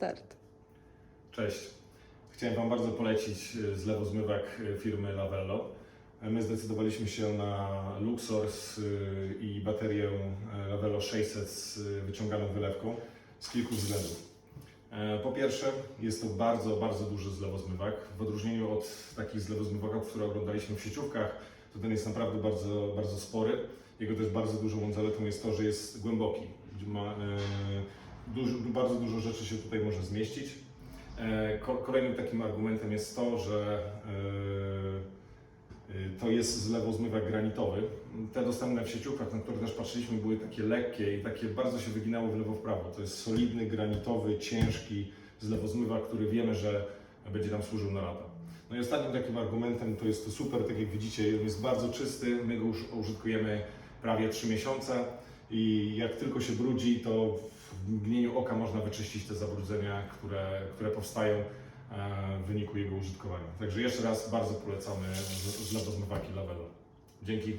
start. Cześć. Chciałem Wam bardzo polecić e, zlewozmywak e, firmy Lavello. E, My zdecydowaliśmy się na Luxor i baterię Lavello 600 z wyciąganą wylewką z kilku względów. Po pierwsze, jest to bardzo, bardzo duży zlewozmywak. W odróżnieniu od takich zlewozmywaków, które oglądaliśmy w sieciówkach, to ten jest naprawdę bardzo, bardzo spory. Jego też bardzo dużą zaletą jest to, że jest głęboki. Ma, dużo, bardzo dużo rzeczy się tutaj może zmieścić. E, ko- Kolejnym takim argumentem jest to, że e, e, to jest zlewozmywak granitowy. Te dostępne w sieciówkach, na które też patrzyliśmy, były takie lekkie i takie bardzo się wyginały w lewo w prawo. To jest solidny, granitowy, ciężki zlewozmywak, który wiemy, że będzie nam służył na lata. No i ostatnim takim argumentem to jest to super, tak jak widzicie, jest bardzo czysty, my go już użytkujemy prawie 3 miesiące i jak tylko się brudzi, to w mgnieniu oka można wyczyścić te zabrudzenia, które, które powstają e, w wyniku jego użytkowania. Także jeszcze raz bardzo polecamy z- zlewozmywaki Lavello. Dzięki.